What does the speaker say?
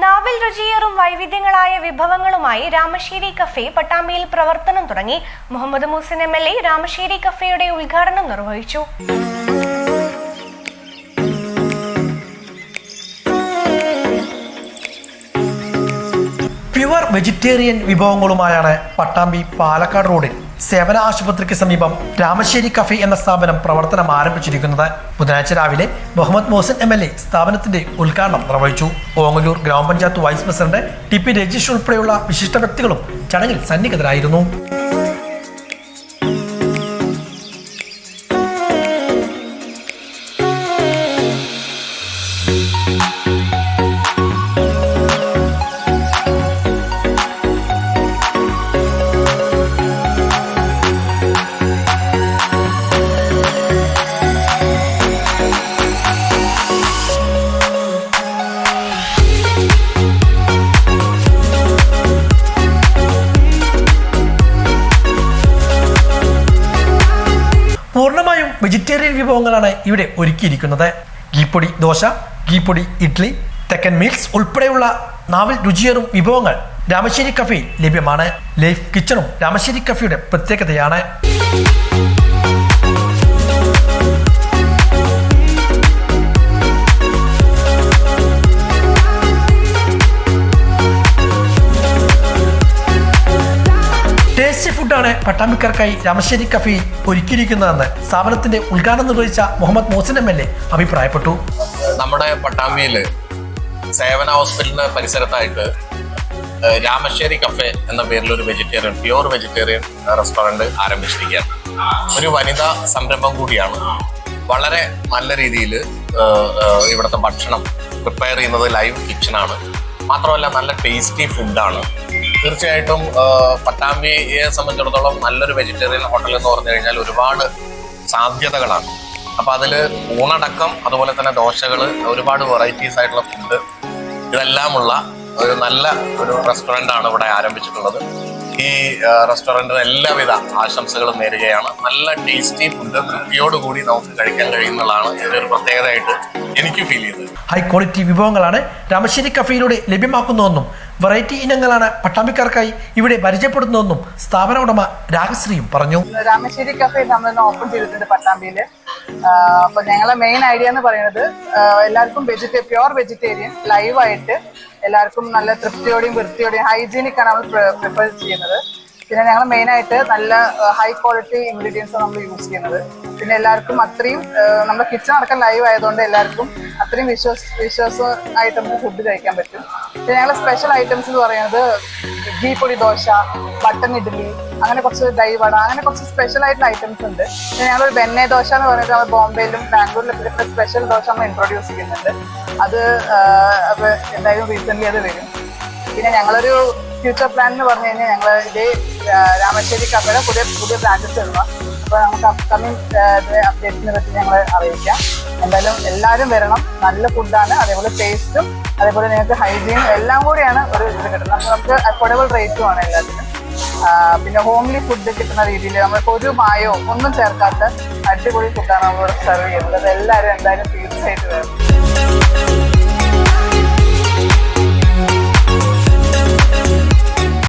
നാവിൽ രുചിയേറും വൈവിധ്യങ്ങളായ വിഭവങ്ങളുമായി രാമശ്ശേരി കഫേ പട്ടാമ്പിയിൽ പ്രവർത്തനം തുടങ്ങി. Muhammad Mohsin M L A Ramassery കഫേയുടെ ഉദ്ഘാടനം നിർവഹിച്ചു. പ്യുവർ വെജിറ്റേറിയൻ വിഭവങ്ങളുമായാണ് പട്ടാമ്പി പാലക്കാട് റോഡിൽ സേവന ആശുപത്രിക്ക് സമീപം രാമശ്ശേരി കഫേ എന്ന സ്ഥാപനം പ്രവർത്തനം ആരംഭിച്ചിരിക്കുന്നത് ബുധനാഴ്ച രാവിലെ Muhammad Mohsin M L A സ്ഥാപനത്തിന്റെ ഉദ്ഘാടനം നിർവഹിച്ചു. ഓങ്ങല്ലൂർ ഗ്രാമപഞ്ചായത്ത് vice president T P Rajeesh ഉൾപ്പെടെയുള്ള വിശിഷ്ട വ്യക്തികളും ചടങ്ങിൽ സന്നിഹിതരായിരുന്നു. വെജിറ്റേറിയൻ വിഭവങ്ങളാണ് ഇവിടെ ഒരുക്കിയിരിക്കുന്നത്. ഗീപ്പൊടി ദോശ ഗീപ്പൊടി ഇഡ്ലി തെക്കൻ മീൽസ് ഉൾപ്പെടെയുള്ള നാവിൽ രുചിയേറും വിഭവങ്ങൾ രാമശ്ശേരി കഫേയിൽ ലഭ്യമാണ്. ലൈഫ് കിച്ചണും രാമശ്ശേരി കഫേയുടെ പ്രത്യേകതയാണ്. ഫുഡാണ് പട്ടാമ്പിക്കാർക്കായി രാമശ്ശേരി കഫി ഒരുക്കിയിരിക്കുന്നതെന്ന് സ്ഥാപനത്തിന്റെ ഉദ്ഘാടനം നിർവഹിച്ച Muhammad Mohsin M L A അഭിപ്രായപ്പെട്ടു. നമ്മുടെ പട്ടാമ്പിയിൽ സേവന ഹോസ്പിറ്റലിന് പരിസരത്തായിട്ട് രാമശ്ശേരി കഫേ എന്ന പേരിൽ ഒരു വെജിറ്റേറിയൻ പ്യുവർ വെജിറ്റേറിയൻ റെസ്റ്റോറന്റ് ആരംഭിച്ചിരിക്കുകയാണ്. ഒരു വനിതാ സംരംഭം കൂടിയാണ്. വളരെ നല്ല രീതിയിൽ ഇവിടുത്തെ ഭക്ഷണം പ്രിപ്പയർ ചെയ്യുന്നത് ലൈവ് കിച്ചണാണ് മാത്രമല്ല നല്ല ടേസ്റ്റി ഫുഡാണ് തീർച്ചയായിട്ടും പട്ടാമ്പിയെ സംബന്ധിച്ചിടത്തോളം നല്ലൊരു വെജിറ്റേറിയൻ ഹോട്ടൽ എന്ന് പറഞ്ഞു കഴിഞ്ഞാൽ ഒരുപാട് സാധ്യതകളാണ്. അപ്പോൾ അതിൽ ഊണടക്കം അതുപോലെ തന്നെ ദോശകൾ ഒരുപാട് വെറൈറ്റീസ് ആയിട്ടുള്ള ഫുഡ് ഇതെല്ലാമുള്ള ഒരു നല്ല ഒരു റെസ്റ്റോറന്റ് ആണ് ഇവിടെ ആരംഭിച്ചിട്ടുള്ളത്. ഈ റെസ്റ്റോറന്റിന് എല്ലാവിധ ആശംസകളും നേരുകയാണ്. നല്ല ടേസ്റ്റി ഫുഡ് തൃപ്തിയോടുകൂടി നമുക്ക് കഴിക്കാൻ കഴിയുന്നതാണ് ഇതൊരു പ്രത്യേകതയായിട്ട് എനിക്ക് ഫീൽ ചെയ്തത്. ഹൈ ക്വാളിറ്റി വിഭവങ്ങളാണ് രാമശ്ശേരി കഫയിലൂടെ ലഭ്യമാക്കുന്നതെന്നും വെറൈറ്റി ഇനങ്ങളാണ് പട്ടാമ്പിക്കാർക്കായി ഇവിടെ പരിചയപ്പെടുന്നതെന്നും സ്ഥാപന ഉടമ രാഗശ്രീയും പറഞ്ഞു. രാമശ്ശേരി കഫേ നമ്മൾ ഓപ്പൺ ചെയ്തിട്ടുണ്ട് പട്ടാമ്പിയിൽ. അപ്പൊ ഞങ്ങളെ മെയിൻ ഐഡിയ എന്ന് പറയുന്നത് എല്ലാവർക്കും വെജിറ്റേ പ്യുവർ വെജിറ്റേറിയൻ ലൈവായിട്ട് എല്ലാവർക്കും നല്ല തൃപ്തിയോടെയും വൃത്തിയോടെയും ഹൈജീനിക് ആണ് നമ്മൾ പ്രിഫർ ചെയ്യുന്നത്. പിന്നെ ഞങ്ങൾ മെയിൻ ആയിട്ട് നല്ല ഹൈ ക്വാളിറ്റി ഇൻഗ്രീഡിയൻസ് നമ്മൾ യൂസ് ചെയ്യുന്നത്. പിന്നെ എല്ലാവർക്കും അത്രയും നമ്മുടെ കിച്ചൺ അടക്കം ലൈവ് ആയതുകൊണ്ട് എല്ലാവർക്കും അത്രയും വിശ്വസ് വിശ്വാസമായിട്ട് നമുക്ക് ഫുഡ് കഴിക്കാൻ പറ്റും. പിന്നെ ഞങ്ങളുടെ സ്പെഷ്യൽ ഐറ്റംസ് എന്ന് പറയുന്നത് ഗീ പൊടി ദോശ ബട്ടൺ ഇഡ്ഡലി അങ്ങനെ കുറച്ച് ദൈവട അങ്ങനെ കുറച്ച് സ്പെഷ്യൽ ആയിട്ടുള്ള ഐറ്റംസ് ഉണ്ട്. ഞങ്ങളൊരു ബെന്നെ ദോശ എന്ന് പറഞ്ഞിട്ട് നമ്മൾ ബോംബെയിലും ബാംഗ്ലൂരിലും ഇതിന്റെ സ്പെഷ്യൽ ദോശ നമ്മൾ ഇൻട്രൊഡ്യൂസ് ചെയ്യുന്നുണ്ട്. അത് അപ്പോൾ എന്തായാലും റീസെന്റ് അത് വരും. പിന്നെ ഞങ്ങളൊരു ഫ്യൂച്ചർ പ്ലാൻ എന്ന് പറഞ്ഞു കഴിഞ്ഞാൽ ഞങ്ങൾ ഇതേ രാമശ്ശേരി കഫയുടെ പുതിയ പുതിയ ബ്രാഞ്ചസ് ഇടണം അപ്പോൾ നമുക്ക് അപ്കമിങ് അപ്ഡേറ്റ്സിനെ പറ്റി ഞങ്ങൾ അറിയിക്കാം. എന്തായാലും എല്ലാവരും വരണം. നല്ല ഫുഡാണ് അതേപോലെ ടേസ്റ്റും അതേപോലെ നിങ്ങൾക്ക് ഹൈജീനും എല്ലാം കൂടിയാണ് ഒരു ഇത് കിട്ടുന്നത്. നമുക്ക് അഫോർഡബിൾ റേറ്റും ആണ് എല്ലാത്തിനും. പിന്നെ ഹോംലി ഫുഡ് കിട്ടുന്ന രീതിയിൽ നമ്മളിപ്പോൾ ഒരു മായോ ഒന്നും ചേർക്കാത്ത അടിപൊളി ഫുഡാണ് നമ്മളിവിടെ സെർവ് ചെയ്യുന്നത്. എല്ലാവരും എന്തായാലും തീർച്ചയായിട്ടും വരണം